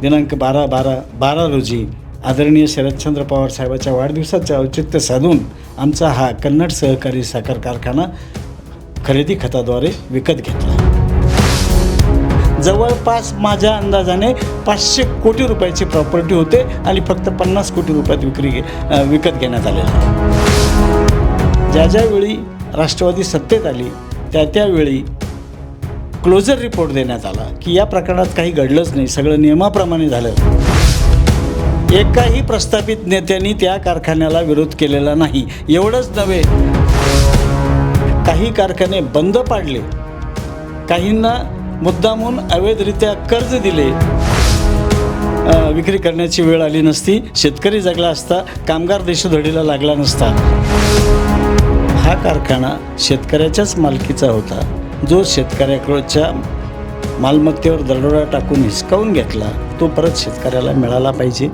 दिनांक बारा बारा बारा रोजी आदरणीय शरदचंद्र पवार साहेबाच्या वाढदिवसाचे औचित्य साधून आमचा हा कन्नड सहकारी साखर कारखाना खरेदी खताद्वारे विकत घेतला. जवळपास माझ्या अंदाजाने पाचशे कोटी रुपयाची प्रॉपर्टी होते आणि फक्त पन्नास कोटी रुपयात विक्री घे- विकत घेण्यात आलेला ज्या ज्यावेळी राष्ट्रवादी सत्तेत आली त्या त्यावेळी क्लोजर रिपोर्ट देण्यात आला की या प्रकरणात काही घडलंच नाही. सगळं नियमाप्रमाणे झालं. एकाही प्रस्थापित नेत्यांनी त्या कारखान्याला विरोध केलेला नाही. एवढंच नव्हे काही कारखाने बंद पाडले. काहींना मुद्दामून अवैधरित्या कर्ज दिले. विक्री करण्याची वेळ आली नसती. शेतकरी जगला असता कामगार देशोधडीला लागला नसता. हा कारखाना शेतकऱ्याच्याच मालकीचा होता. जो शेतकऱ्याकडच्या मालमत्तेवर दरोडा टाकून हिसकावून घेतला तो परत शेतकऱ्याला मिळाला पाहिजे.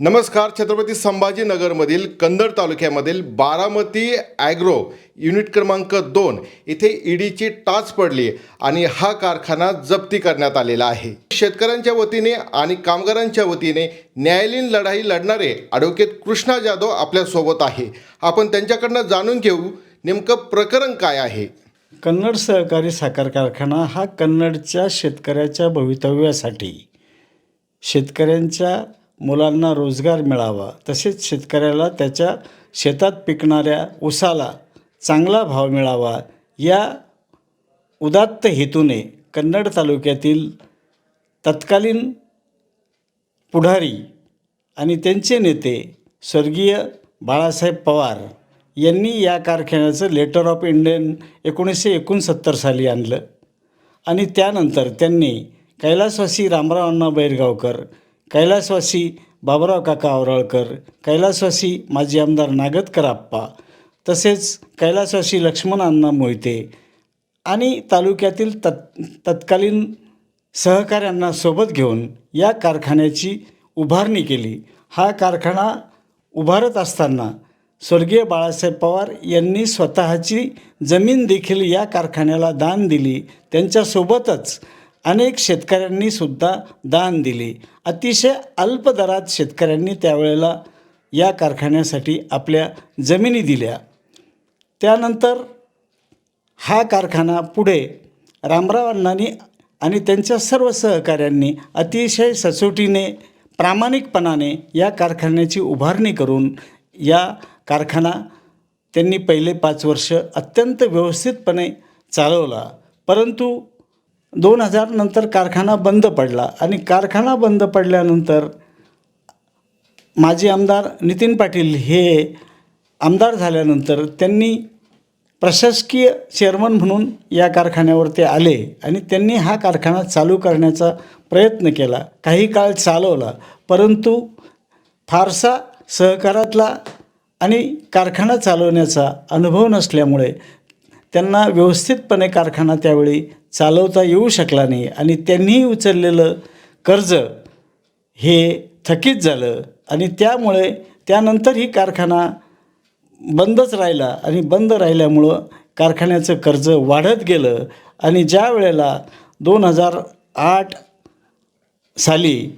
नमस्कार छत्रपती संभाजीनगरमधील कंदर तालुक्यामधील बारामती ॲग्रो युनिट क्रमांक दोन इथे ईडीची टाच पडली आणि हा कारखाना जप्ती करण्यात आलेला आहे. शेतकऱ्यांच्या वतीने आणि कामगारांच्या वतीने न्यायालयीन लढाई लढणारे ॲडव्होकेट कृष्णा जाधव आपल्यासोबत आहे. आपण त्यांच्याकडनं जाणून घेऊ नेमकं प्रकरण काय आहे. कन्नड सहकारी साखर कारखाना हा कन्नडच्या शेतकऱ्याच्या भवितव्यासाठी शेतकऱ्यांच्या मुलांना रोजगार मिळावा तसेच शेतकऱ्याला त्याच्या शेतात पिकणाऱ्या ऊसाला चांगला भाव मिळावा या उदात्त हेतूने कन्नड तालुक्यातील तत्कालीन पुढारी आणि त्यांचे नेते स्वर्गीय बाळासाहेब पवार यांनी या कारखान्याचं लेटर ऑफ इंडियन एकोणीसशे एकोणसत्तर साली आणलं. आणि त्यानंतर त्यांनी कैलासवासी रामराव अण्णा बैरगावकर कैलासवासी बाबुराव काका आवराळकर कैलासवासी माजी आमदार नागतकर आप्पा तसेच कैलासवासी लक्ष्मण अण्णा मोहिते आणि तालुक्यातील तत् तत्कालीन सहकाऱ्यांना सोबत घेऊन या कारखान्याची उभारणी केली. हा कारखाना उभारत असताना स्वर्गीय बाळासाहेब पवार यांनी स्वतःची जमीन देखील या कारखान्याला दान दिली. त्यांच्यासोबतच अनेक शेतकऱ्यांनी सुद्धा दान दिली. अतिशय अल्प दरात शेतकऱ्यांनी त्यावेळेला या कारखान्यासाठी आपल्या जमिनी दिल्या. त्यानंतर हा कारखाना पुढे रामराव अण्णांनी आणि त्यांच्या सर्व सहकाऱ्यांनी अतिशय सचोटीने प्रामाणिकपणाने या कारखान्याची उभारणी करून या कारखाना त्यांनी पहिले पाच वर्ष अत्यंत व्यवस्थितपणे चालवला. परंतु दोन हजार नंतर कारखाना बंद पडला आणि कारखाना बंद पडल्यानंतर माजी आमदार नितीन पाटील हे आमदार झाल्यानंतर त्यांनी प्रशासकीय चेअरमन म्हणून या कारखान्यावर ते आले आणि त्यांनी हा कारखाना चालू करण्याचा प्रयत्न केला. काही काळ चालवला परंतु फारसा सहकारातला आणि कारखाना चालवण्याचा अनुभव नसल्यामुळे त्यांना व्यवस्थितपणे कारखाना त्यावेळी चालवता येऊ शकला नाही आणि त्यांनीही उचललेलं कर्ज हे थकीत झालं आणि त्यामुळे त्यानंतर ही कारखाना बंदच राहिला आणि बंद राहिल्यामुळं कारखान्याचं कर्ज वाढत गेलं आणि ज्या वेळेला दोन हजार आठ साली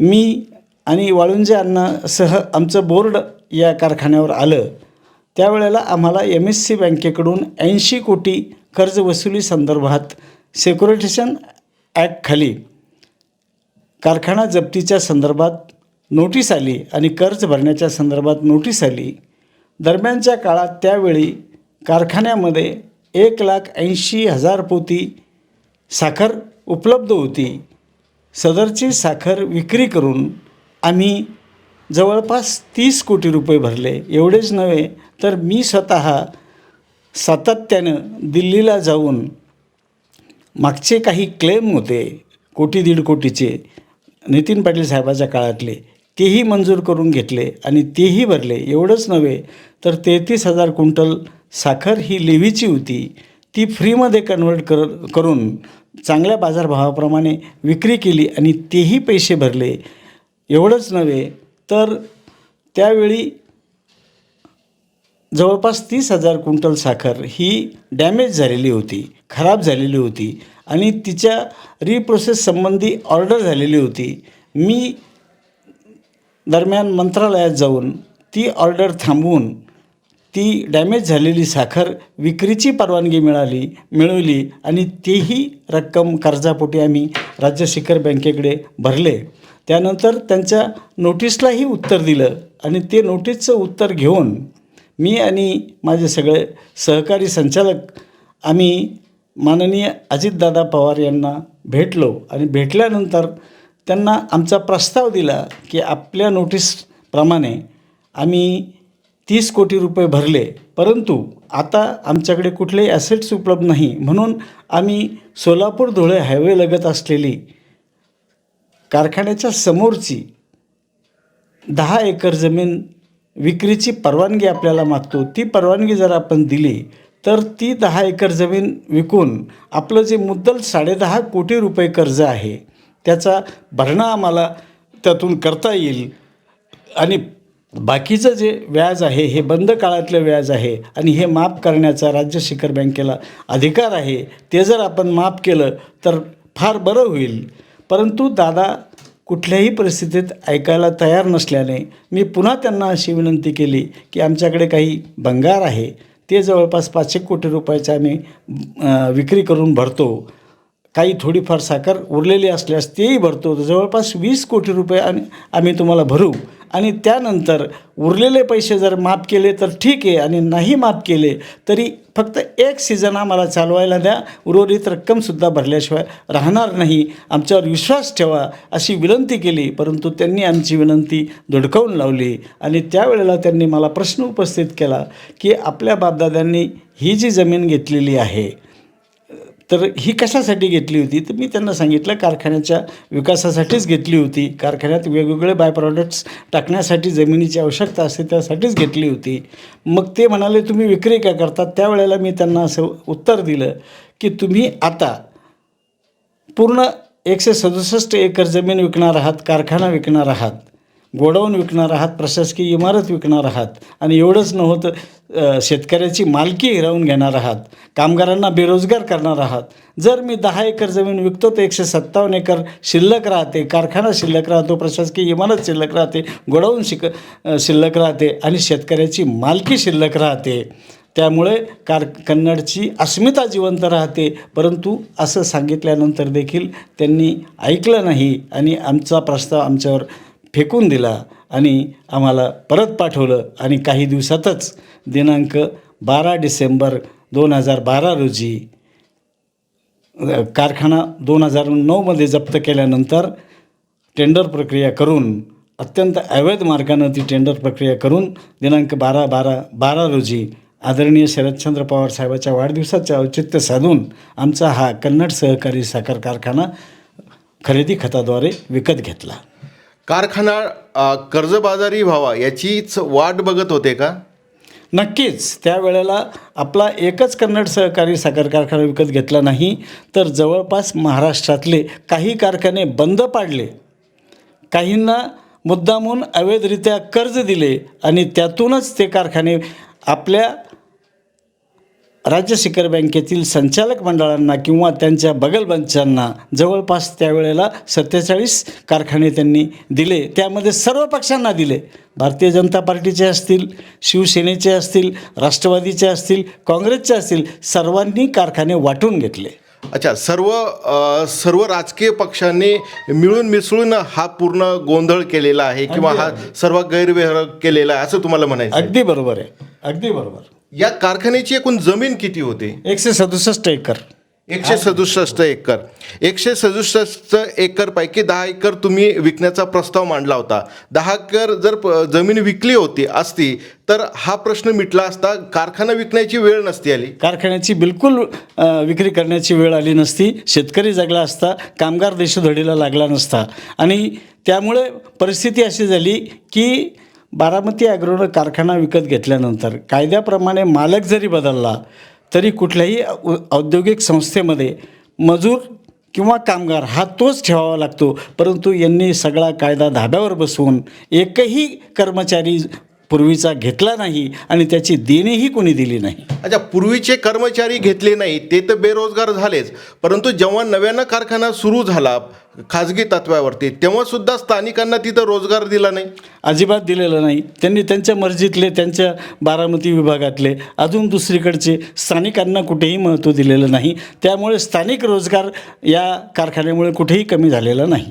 मी आणि वाळुंजे अण्णासह आमचं बोर्ड या कारखान्यावर आलं त्यावेळेला आम्हाला एम एस सी बँकेकडून ऐंशी कोटी कर्ज वसुली संदर्भात सेक्युरिटेशन ॲक्टखाली कारखाना जप्तीच्या संदर्भात नोटीस आली आणि कर्ज भरण्याच्या संदर्भात नोटीस आली. दरम्यानच्या काळात त्यावेळी कारखान्यामध्ये एक लाख ऐंशी हजार पोती साखर उपलब्ध होती. सदरची साखर विक्री करून आम्ही जवळपास तीस कोटी रुपये भरले. एवढेच नव्हे तर मी स्वतः सातत्यानं दिल्लीला जाऊन मागचे काही क्लेम होते कोटी दीड कोटीचे नितीन पाटील साहेबाच्या काळातले तेही मंजूर करून घेतले आणि तेही भरले. एवढंच नव्हे तर तेहतीस हजार क्विंटल साखर ही लेवीची होती. ती फ्रीमध्ये कन्वर्ट कर करून चांगल्या बाजारभावाप्रमाणे विक्री केली आणि तेही पैसे भरले. एवढंच नव्हे तर त्यावेळी जवळपास तीस हजार क्विंटल साखर ही डॅमेज झालेली होती खराब झालेली होती आणि तिच्या रिप्रोसेस संबंधी ऑर्डर झालेली होती. मी दरम्यान मंत्रालयात जाऊन ती ऑर्डर थांबवून ती डॅमेज झालेली साखर विक्रीची परवानगी मिळाली मिळवली आणि तीही रक्कम कर्जापोटी आम्ही राज्य शिखर बँकेकडे भरले. त्यानंतर त्यांच्या नोटीसलाही उत्तर दिलं आणि ते नोटीसचं उत्तर घेऊन मी आणि माझे सगळे सहकारी संचालक आम्ही माननीय अजितदादा पवार यांना भेटलो आणि भेटल्यानंतर त्यांना आमचा प्रस्ताव दिला की आपल्या नोटीसप्रमाणे आम्ही तीस कोटी रुपये भरले. परंतु आता आमच्याकडे कुठलेही ॲसेट्स उपलब्ध नाही. म्हणून आम्ही सोलापूर धुळे हायवे लगत असलेली कारखान्याच्या समोरची दहा एकर जमीन विक्रीची परवानगी आपल्याला मागतो. ती परवानगी जर आपण दिली तर ती दहा एकर जमीन विकून आपलं जे मुद्दल साडेदहा कोटी रुपये कर्ज आहे त्याचा भरणा आम्हाला त्यातून करता येईल. आणि बाकीचं जे व्याज आहे हे बंद काळातलं व्याज आहे आणि हे माफ करण्याचा राज्य शिखर बँकेला अधिकार आहे ते जर आपण माफ केलं तर फार बरं होईल. परंतु दादा कुठल्याही परिस्थितीत ऐकायला तयार नसल्याने मी पुन्हा त्यांना अशी विनंती केली की आमच्याकडे काही भंगार आहे ते जवळपास पाचशे कोटी रुपयाचं आम्ही विक्री करून भरतो. काही थोडीफार साखर उरलेली असल्यास तेही भरतो. जवळपास वीस कोटी रुपये आणि आम्ही तुम्हाला भरू. आणि त्यानंतर उरलेले पैसे जर माफ केले तर ठीक आहे आणि नाही माफ केले तरी फक्त एक सीझन आम्हाला चालवायला द्या. उर्वरित रक्कमसुद्धा भरल्याशिवाय राहणार नाही. आमच्यावर विश्वास ठेवा अशी विनंती केली. परंतु त्यांनी आमची विनंती धुडकावून लावली आणि त्यावेळेला त्यांनी मला प्रश्न उपस्थित केला की आपल्या बापदाद्यांनी ही जी जमीन घेतलेली आहे तर ही कशासाठी घेतली होती? तर मी त्यांना सांगितलं कारखान्याच्या विकासासाठीच घेतली होती. कारखान्यात वेगवेगळे बाय प्रॉडक्ट्स टाकण्यासाठी जमिनीची आवश्यकता असते त्यासाठीच घेतली होती. मग ते म्हणाले तुम्ही विक्री का करतात? त्यावेळेला मी त्यांना असं उत्तर दिलं की तुम्ही आता पूर्ण एकशे सदुसष्ट एकर जमीन विकणार आहात कारखाना विकणार आहात गोडाऊन विकणार आहात प्रशासकीय इमारत विकणार आहात आणि एवढंच नव्हतं शेतकऱ्याची मालकी हिरावून घेणार आहात कामगारांना बेरोजगार करणार आहात. जर मी दहा एकर जमीन विकतो तर एकशे सत्तावन्न एकर शिल्लक राहते कारखाना शिल्लक राहतो प्रशासकीय इमारत शिल्लक राहते गोडाऊन शिक शिल्लक राहते आणि शेतकऱ्याची मालकी शिल्लक राहते. त्यामुळे कार कन्नडची अस्मिता जिवंत राहते. परंतु असं सांगितल्यानंतर देखील त्यांनी ऐकलं नाही आणि आमचा प्रस्ताव आमच्यावर फेकून दिला. आणि आम्हाला परत पाठवलं आणि काही दिवसातच दिनांक बारा डिसेंबर दोन हजार बारा रोजी कारखाना दोन हजार नऊमध्ये जप्त केल्यानंतर टेंडर प्रक्रिया करून अत्यंत अवैध मार्गानं ती टेंडर प्रक्रिया करून दिनांक बारा बारा बारा रोजी आदरणीय शरदचंद्र पवार साहेबाच्या वाढदिवसाचे औचित्य साधून आमचा हा कन्नड सहकारी साखर कारखाना खरेदी खताद्वारे विकत घेतला. कारखाना कर्जबाजारी व्हावा याचीच वाट बघत होते का? नक्कीच. त्यावेळेला आपला एकच कन्नड सहकारी साखर कारखाना विकत घेतला नाही तर जवळपास महाराष्ट्रातले काही कारखाने बंद पाडले. काहींना मुद्दामून अवैधरित्या कर्ज दिले आणि त्यातूनच ते कारखाने आपल्या राज्य शिखर बँकेतील संचालक मंडळांना किंवा त्यांच्या बगलबंचांना जवळपास त्यावेळेला सत्तेचाळीस कारखाने त्यांनी दिले. त्यामध्ये सर्व पक्षांना दिले. भारतीय जनता पार्टीचे असतील शिवसेनेचे असतील राष्ट्रवादीचे असतील काँग्रेसचे असतील सर्वांनी कारखाने वाटून घेतले. अच्छा सर्व अ, सर्व राजकीय पक्षांनी मिळून मिसळून हा पूर्ण गोंधळ केलेला आहे किंवा हा सर्व गैरव्यवहार केलेला आहे असं तुम्हाला म्हणायचं. अगदी बरोबर आहे. अगदी बरोबर. या कारखान्याची एकूण जमीन किती होती? एकशे सदुसष्ट एकर. एकशे सदुसष्ट एकर. एकशे सदुसष्ट एकर पैकी दहा एकर तुम्ही विकण्याचा प्रस्ताव मांडला होता. दहा एकर जर जमीन विकली होती असती तर हा प्रश्न मिटला असता कारखाना विकण्याची वेळ नसती आली. कारखान्याची बिलकुल विक्री करण्याची वेळ आली नसती. शेतकरी जगला असता कामगार देशोधडीला लागला नसता. आणि त्यामुळे परिस्थिती अशी झाली की बारामती ॲग्रोनं कारखाना विकत घेतल्यानंतर कायद्याप्रमाणे मालक जरी बदलला तरी कुठल्याही औद्योगिक संस्थेमध्ये मजूर किंवा कामगार हा तोच ठेवावा लागतो. परंतु यांनी सगळा कायदा धाब्यावर बसवून एकही कर्मचारी पूर्वीचा घेतला नाही आणि त्याची देणीही कोणी दिली नाही. अच्छा पूर्वीचे कर्मचारी घेतले नाही ते तर बेरोजगार झालेच. परंतु जेव्हा नव्यानं कारखाना सुरू झाला खाजगी तत्वावरती तेव्हा सुद्धा स्थानिकांना तिथं रोजगार दिला नाही? अजिबात दिलेलं नाही. त्यांनी त्यांच्या मर्जीतले त्यांच्या बारामती विभागातले अजून दुसरीकडचे स्थानिकांना कुठेही महत्त्व दिलेलं नाही. त्यामुळे स्थानिक रोजगार या कारखान्यामुळे कुठेही कमी झालेला नाही.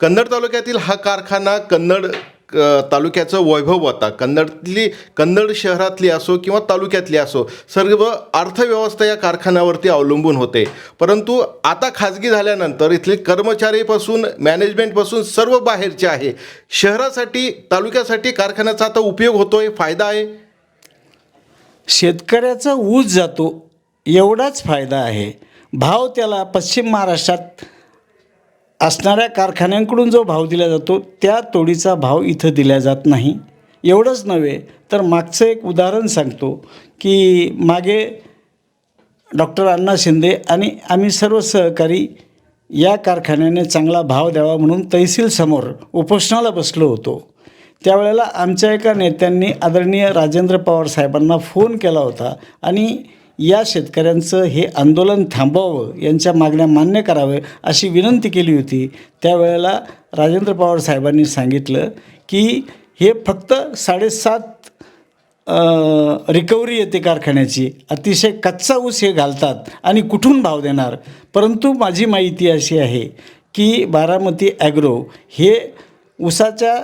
कन्नड तालुक्यातील हा कारखाना कन्नड क तालुक्याचं वैभव होता कन्नडली कन्नड शहरातली असो किंवा तालुक्यातली असो सर्व अर्थव्यवस्था या कारखान्यावरती अवलंबून होते. परंतु आता खाजगी झाल्यानंतर इथले कर्मचारीपासून मॅनेजमेंटपासून सर्व बाहेरचे आहे. शहरासाठी तालुक्यासाठी कारखान्याचा आता उपयोग होतो आहे फायदा आहे? शेतकऱ्याचा ऊस जातो एवढाच फायदा आहे. भाव त्याला पश्चिम महाराष्ट्रात असणाऱ्या कारखान्यांकडून जो भाव दिला जातो त्या तोडीचा भाव इथं दिला जात नाही. एवढंच नव्हे तर मागचं एक उदाहरण सांगतो की मागे डॉक्टर अण्णा शिंदे आणि आम्ही सर्व सहकारी या कारखान्याने चांगला भाव द्यावा म्हणून तहसीलसमोर उपोषणाला बसलो होतो. त्यावेळेला आमच्या एका नेत्यांनी आदरणीय राजेंद्र पवार साहेबांना फोन केला होता आणि या शेतकऱ्यांचं हे आंदोलन थांबवावं यांच्या मागण्या मान्य कराव्या अशी विनंती केली होती. त्यावेळेला राजेंद्र पवार साहेबांनी सांगितलं की हे फक्त साडेसात रिकव्हरी येते कारखान्याची. अतिशय कच्चा ऊस हे घालतात आणि कुठून भाव देणार? परंतु माझी माहिती अशी आहे की बारामती ॲग्रो हे ऊसाच्या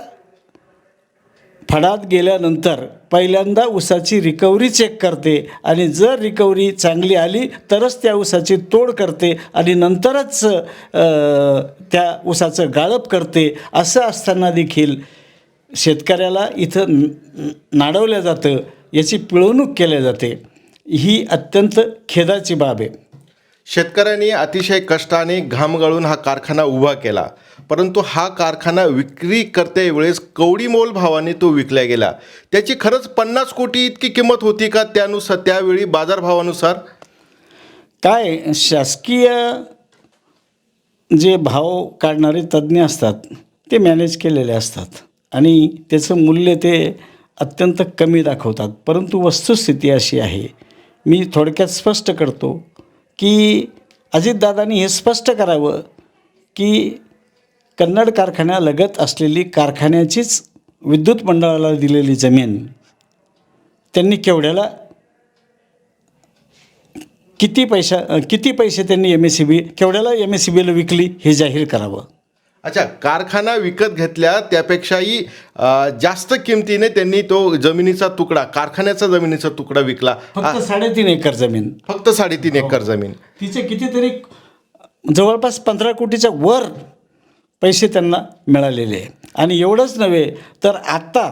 फडात गेल्यानंतर पहिल्यांदा ऊसाची रिकव्हरी चेक करते आणि जर रिकव्हरी चांगली आली तरच त्या ऊसाची तोड करते आणि नंतरच त्या ऊसाचं गाळप करते असं असताना देखील शेतकऱ्याला इथं नाडवलं जातं याची पिळवणूक केल्या जाते. ही अत्यंत खेदाची बाब आहे. शेतकऱ्यांनी अतिशय कष्टाने घाम गाळून हा कारखाना उभा केला. परंतु हा कारखाना विक्री करते वेळेस कवडी मोल भावाने तो विकला गेला. त्याची खरंच पन्नास कोटी इतकी किंमत होती का त्यानुसार त्यावेळी बाजारभावानुसार? काय शासकीय जे भाव काढणारे तज्ज्ञ असतात ते मॅनेज केलेले असतात. आणि त्याचं मूल्य ते अत्यंत कमी दाखवतात. परंतु वस्तुस्थिती अशी आहे. मी थोडक्यात स्पष्ट करतो की अजितदादांनी हे स्पष्ट करावं की कन्नड कारखान्यालगत असलेली कारखान्याचीच विद्युत मंडळाला दिलेली जमीन त्यांनी केवढ्याला? किती पैसा किती पैसे त्यांनी एम एस सी बी केवढ्याला एम एस सी बीला विकली हे जाहीर करावं? अच्छा कारखाना विकत घेतल्या त्यापेक्षाही जास्त किमतीने त्यांनी तो जमिनीचा तुकडा कारखान्याचा जमिनीचा तुकडा विकला. फक्त साडेतीन एकर जमीन. फक्त साडेतीन एकर जमीन. तिचे कितीतरी जवळपास पंधरा कोटीच्या वर पैसे त्यांना मिळालेले आहे आणि एवढंच नव्हे तर आत्ता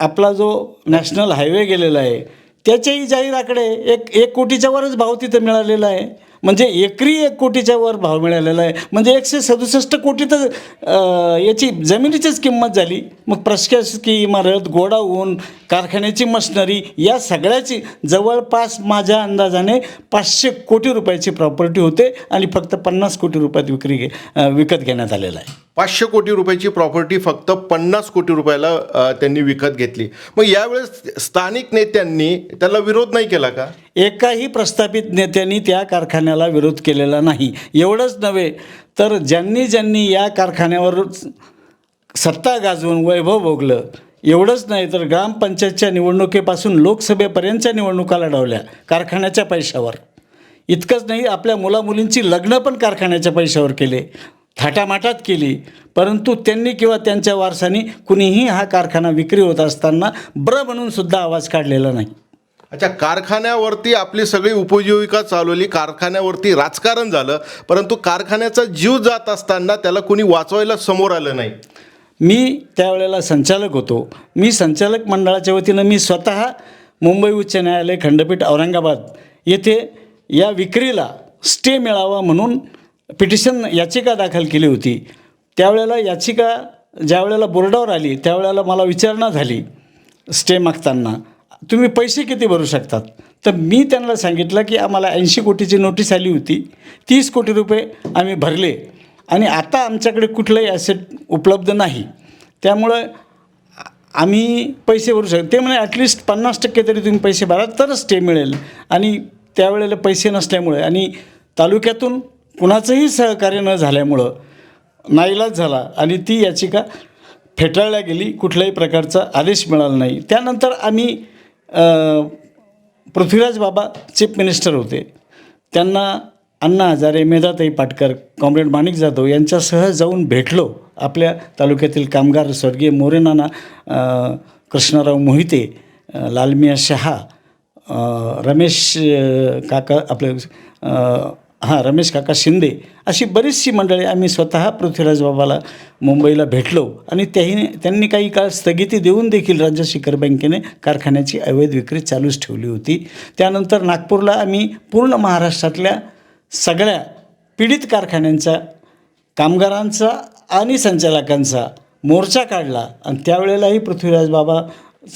आपला जो नॅशनल हायवे गेलेला आहे त्याच्याही जाहीर आकडे एक एक कोटीच्या वरच भाव तिथं मिळालेला आहे. म्हणजे एकरी एक कोटीच्या वर भाव मिळालेला आहे. म्हणजे एकशे सदुसष्ट कोटी तर याची जमिनीचीच किंमत झाली. मग प्रशासकीय इमारत गोडाऊन कारखान्याची मशिनरी या सगळ्याची जवळपास माझ्या अंदाजाने पाचशे कोटी रुपयाची प्रॉपर्टी होते आणि फक्त पन्नास कोटी रुपयात विक्री घे विकत घेण्यात आलेला आहे. पाचशे कोटी रुपयाची प्रॉपर्टी फक्त पन्नास कोटी रुपयाला त्यांनी विकत घेतली. मग यावेळेस स्थानिक नेत्यांनी त्याला विरोध नाही केला का? एकाही प्रस्थापित नेत्यांनी त्या कारखान्याला विरोध केलेला नाही. एवढंच नव्हे तर ज्यांनी ज्यांनी या कारखान्यावर सत्ता गाजवून वैभव भोगलं एवढंच नाही तर ग्रामपंचायतच्या निवडणुकीपासून लोकसभेपर्यंतच्या निवडणुका लढवल्या कारखान्याच्या पैशावर. इतकंच नाही आपल्या मुलामुलींची लग्न पण कारखान्याच्या पैशावर केले. थाटामाटात केली. परंतु त्यांनी किंवा त्यांच्या वारसानी कुणीही हा कारखाना विक्री होत असताना ब्र म्हणून सुद्धा आवाज काढलेला नाही. अच्छा कारखान्यावरती आपली सगळी उपजीविका चालवली कारखान्यावरती राजकारण झालं परंतु कारखान्याचा जीव जात असताना त्याला कुणी वाचवायला समोर आलं नाही. मी त्यावेळेला संचालक होतो. मी संचालक मंडळाच्या वतीनं मी स्वतः मुंबई उच्च न्यायालय खंडपीठ औरंगाबाद येथे या विक्रीला स्टे मिळावा म्हणून पिटिशन याचिका दाखल केली होती. त्यावेळेला याचिका ज्यावेळेला बोर्डावर आली त्यावेळेला मला विचारणा झाली स्टे मागताना. तुम्ही पैसे किती भरू शकतात? तर मी त्यांना सांगितलं की आम्हाला ऐंशी कोटीची नोटीस आली होती. तीस कोटी रुपये आम्ही भरले. आणि आता आमच्याकडे कुठलंही ॲसेट उपलब्ध नाही. त्यामुळं आम्ही पैसे भरू शकतो ते म्हणजे ॲटलिस्ट पन्नास टक्के तरी तुम्ही पैसे भरा तरच स्टे मिळेल. आणि त्यावेळेला पैसे नसल्यामुळे आणि तालुक्यातून कुणाचंही सहकार्य न झाल्यामुळं नाईलाज झाला आणि ती याचिका फेटाळल्या गेली कुठल्याही प्रकारचा आदेश मिळाला नाही. त्यानंतर आम्ही पृथ्वीराज बाबा चीफ मिनिस्टर होते. त्यांना अण्णा हजारे मेधाताई पाटकर कॉम्रेड माणिक जाधव यांच्यासह जाऊन भेटलो. आपल्या तालुक्यातील कामगार स्वर्गीय मोरेनाना कृष्णराव मोहिते लालमिया शहा रमेश काका आपले हां रमेश काका शिंदे अशी बरीचशी मंडळी आम्ही स्वतः पृथ्वीराज बाबाला मुंबईला भेटलो आणि त्याही त्यांनी काही काळ स्थगिती देऊन देखील राज्य शिखर बँकेने कारखान्याची अवैध विक्री चालूच ठेवली होती. त्यानंतर नागपूरला आम्ही पूर्ण महाराष्ट्रातल्या सगळ्या पीडित कारखान्यांचा कामगारांचा आणि संचालकांचा मोर्चा काढला आणि त्यावेळेलाही पृथ्वीराज बाबा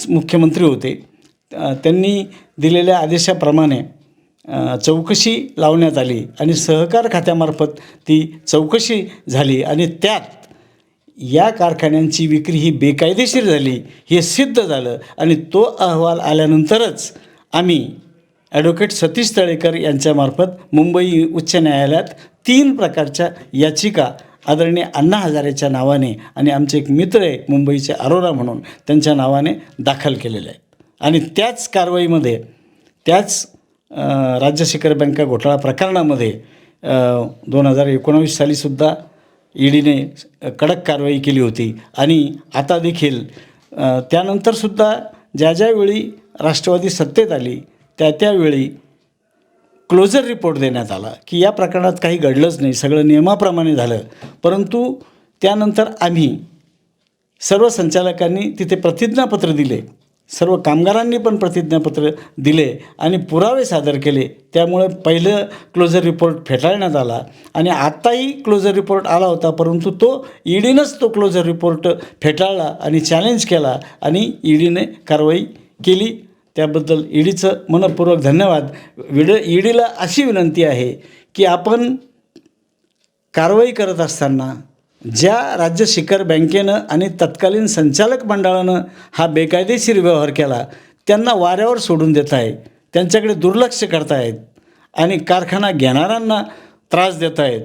मुख्यमंत्री होते. त्यांनी दिलेल्या आदेशाप्रमाणे चौकशी लावण्यात आली आणि सहकार खात्यामार्फत ती चौकशी झाली आणि त्यात या कारखान्यांची विक्री ही बेकायदेशीर झाली हे सिद्ध झालं आणि तो अहवाल आल्यानंतरच आम्ही ॲडव्होकेट सतीश तळेकर यांच्यामार्फत मुंबई उच्च न्यायालयात तीन प्रकारच्या याचिका आदरणीय अण्णा हजारेच्या नावाने आणि आमचे एक मित्र आहे मुंबईचे अरोरा म्हणून त्यांच्या नावाने दाखल केलेले आहेत. आणि त्याच कारवाईमध्ये त्याच राज्य शिखर बँका घोटाळा प्रकरणामध्ये दोन हजार एकोणावीस सालीसुद्धा ईडीने कडक कारवाई केली होती. आणि आता देखील त्यानंतरसुद्धा ज्या ज्यावेळी राष्ट्रवादी सत्तेत आली त्या त्यावेळी क्लोजर रिपोर्ट देण्यात आला की या प्रकरणात काही घडलंच नाही सगळं नियमाप्रमाणे झालं. परंतु त्यानंतर आम्ही सर्व संचालकांनी तिथे प्रतिज्ञापत्र दिले. सर्व कामगारांनी पण प्रतिज्ञापत्र दिले आणि पुरावे सादर केले. त्यामुळे पहिलं क्लोजर रिपोर्ट फेटाळण्यात आला आणि आत्ताही क्लोजर रिपोर्ट आला होता परंतु तो ईडीनंच तो क्लोजर रिपोर्ट फेटाळला आणि चॅलेंज केला आणि ईडीने कारवाई केली. त्याबद्दल ईडीचं मनपूर्वक धन्यवाद. विड ईडीला अशी विनंती आहे की आपण कारवाई करत असताना ज्या राज्य शिखर बँकेनं आणि तत्कालीन संचालक मंडळानं हा बेकायदेशीर व्यवहार केला त्यांना वाऱ्यावर सोडून देत आहे त्यांच्याकडे दुर्लक्ष करतायत आणि कारखाना घेणाऱ्यांना त्रास देत आहेत.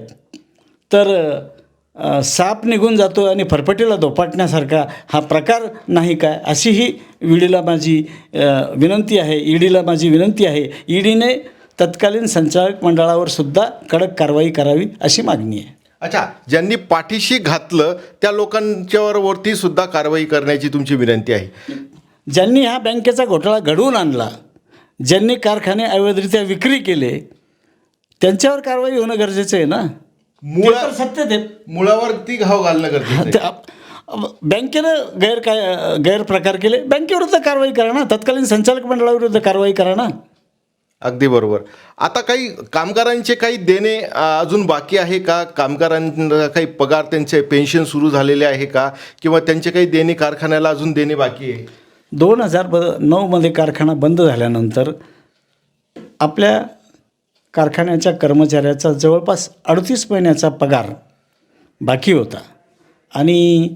तर साप निघून जातो आणि फरफटीला धोपाटण्यासारखा हा प्रकार नाही काय अशीही ईडीला माझी विनंती आहे ईडीला माझी विनंती आहे. ईडीने तत्कालीन संचालक मंडळावर सुद्धा कडक कारवाई करावी अशी मागणी आहे. अच्छा ज्यांनी पाठीशी घातलं त्या लोकांच्यावर वरती सुद्धा कारवाई करण्याची तुमची विनंती आहे. ज्यांनी हा बँकेचा घोटाळा घडवून आणला ज्यांनी कारखाने अवैधरित्या विक्री केले त्यांच्यावर कारवाई होणं गरजेचं आहे ना? मुळा सत्य ते. मुळावरती घाव घालणं गरजेचं आहे. बँकेनं गैर काय गैरप्रकार केले. बँकेविरुद्ध कारवाई करा ना. तत्कालीन संचालक मंडळाविरुद्ध कारवाई करा ना. अगदी बरोबर. आता काही कामगारांचे काही देणे अजून बाकी आहे का? कामगारांना काही पगार त्यांचे पेन्शन सुरू झालेले आहे का? किंवा त्यांचे काही देणे कारखान्याला अजून देणे बाकी आहे? दोन हजार ब नऊमध्ये कारखाना बंद झाल्यानंतर आपल्या कारखान्याच्या कर्मचाऱ्याचा जवळपास अडतीस महिन्याचा पगार बाकी होता. आणि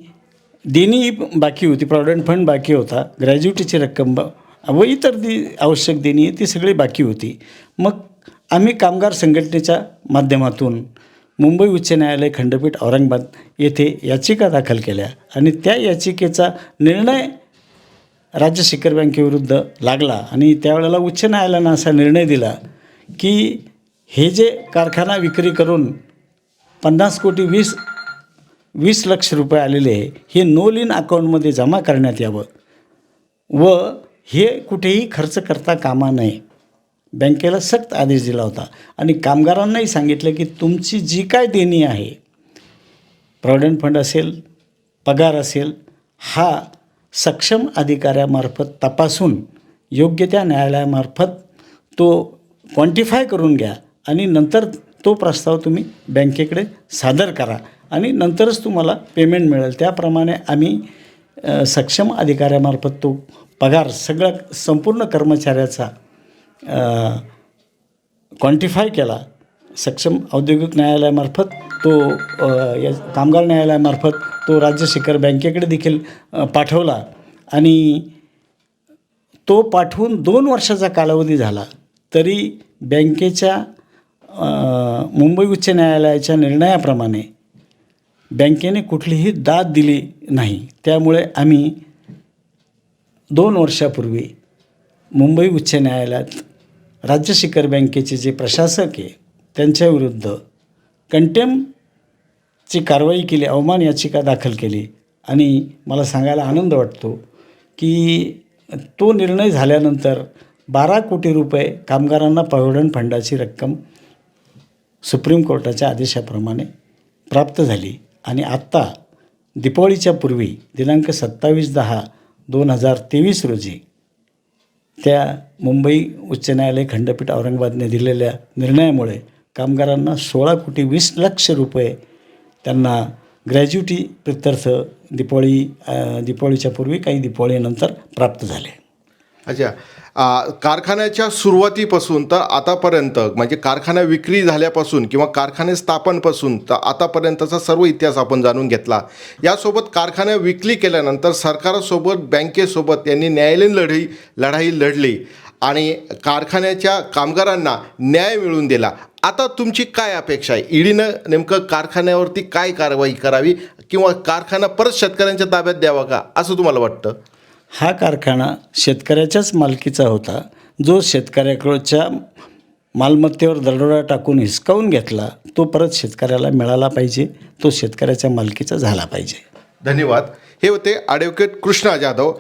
देणी बाकी होती प्रॉव्हिडंट फंड बाकी होता ग्रॅज्युटीची रक्कम ब व इतर ती आवश्यक देणी ती सगळी बाकी होती. मग आम्ही कामगार संघटनेच्या माध्यमातून मुंबई उच्च न्यायालय खंडपीठ औरंगाबाद येथे याचिका दाखल केल्या आणि त्या याचिकेचा निर्णय राज्य शिखर बँकेविरुद्ध लागला आणि त्यावेळेला उच्च न्यायालयानं असा निर्णय दिला की हे जे कारखाना विक्री करून पन्नास कोटी वीस वीस लक्ष रुपये आलेले आहे हे नो लिन अकाउंटमध्ये जमा करण्यात यावं व हे कुठेही खर्च करता कामा नये. बँकेला सक्त आदेश दिला होता. आणि कामगारांनाही सांगितलं की तुमची जी काय देणी आहे प्रॉव्हिडंट फंड असेल पगार असेल हा सक्षम अधिकाऱ्यामार्फत तपासून योग्य त्या न्यायालयामार्फत तो क्वांटिफाय करून घ्या आणि नंतर तो प्रस्ताव तुम्ही बँकेकडे सादर करा आणि नंतरच तुम्हाला पेमेंट मिळेल. त्याप्रमाणे आम्ही सक्षम अधिकाऱ्यामार्फत तो पगार सगळ्या संपूर्ण कर्मचाऱ्याचा क्वांटिफाय केला. सक्षम औद्योगिक न्यायालयामार्फत तो या कामगार न्यायालयामार्फत तो राज्य शिखर बँकेकडे देखील पाठवला. आणि तो पाठवून दोन वर्षाचा कालावधी झाला. तरी बँकेच्या मुंबई उच्च न्यायालयाच्या निर्णयाप्रमाणे बँकेने कुठलीही दाद दिली नाही. त्यामुळे आम्ही दोन वर्षापूर्वी मुंबई उच्च न्यायालयात राज्य शिखर बँकेचे जे प्रशासक आहे त्यांच्याविरुद्ध कंटेमची कारवाई केली अवमान याचिका दाखल केली. आणि मला सांगायला आनंद वाटतो की तो निर्णय झाल्यानंतर बारा कोटी रुपये कामगारांना प्रॉव्हिडंट फंडाची रक्कम सुप्रीम कोर्टाच्या आदेशाप्रमाणे प्राप्त झाली. आणि आत्ता दीपावळीच्या पूर्वी दिनांक सत्तावीस दहा दोन हजार तेवीस रोजी त्या मुंबई उच्च न्यायालय खंडपीठ औरंगाबादने दिलेल्या निर्णयामुळे कामगारांना सोळा कोटी वीस लक्ष रुपये त्यांना ग्रॅज्युटी प्रित्यर्थ दीपावळी दीपावळीच्या पूर्वी काही दीपावळीनंतर प्राप्त झाले. अच्छा. कारखान्याच्या सुरुवातीपासून तर आतापर्यंत म्हणजे कारखाना विक्री झाल्यापासून किंवा कारखाने स्थापनपासून तर आतापर्यंतचा सर्व इतिहास आपण जाणून घेतला. यासोबत कारखाना विक्री केल्यानंतर सरकारसोबत बँकेसोबत यांनी न्यायालयीन लढाई लढाई लढली आणि कारखान्याच्या कामगारांना न्याय मिळवून दिला. आता तुमची काय अपेक्षा आहे? ईडीनं नेमकं कारखान्यावरती काय कारवाई करावी किंवा कारखाना परत शेतकऱ्यांच्या ताब्यात द्यावा का? असं तुम्हाला वाटतं? हा कारखाना शेतकऱ्याच्याच मालकीचा होता जो शेतकऱ्याकडच्या मालमत्तेवर दरोडा टाकून हिसकावून घेतला तो परत शेतकऱ्याला मिळाला पाहिजे तो शेतकऱ्याच्या मालकीचा झाला पाहिजे. धन्यवाद. हे होते ॲडव्होकेट कृष्णा जाधव.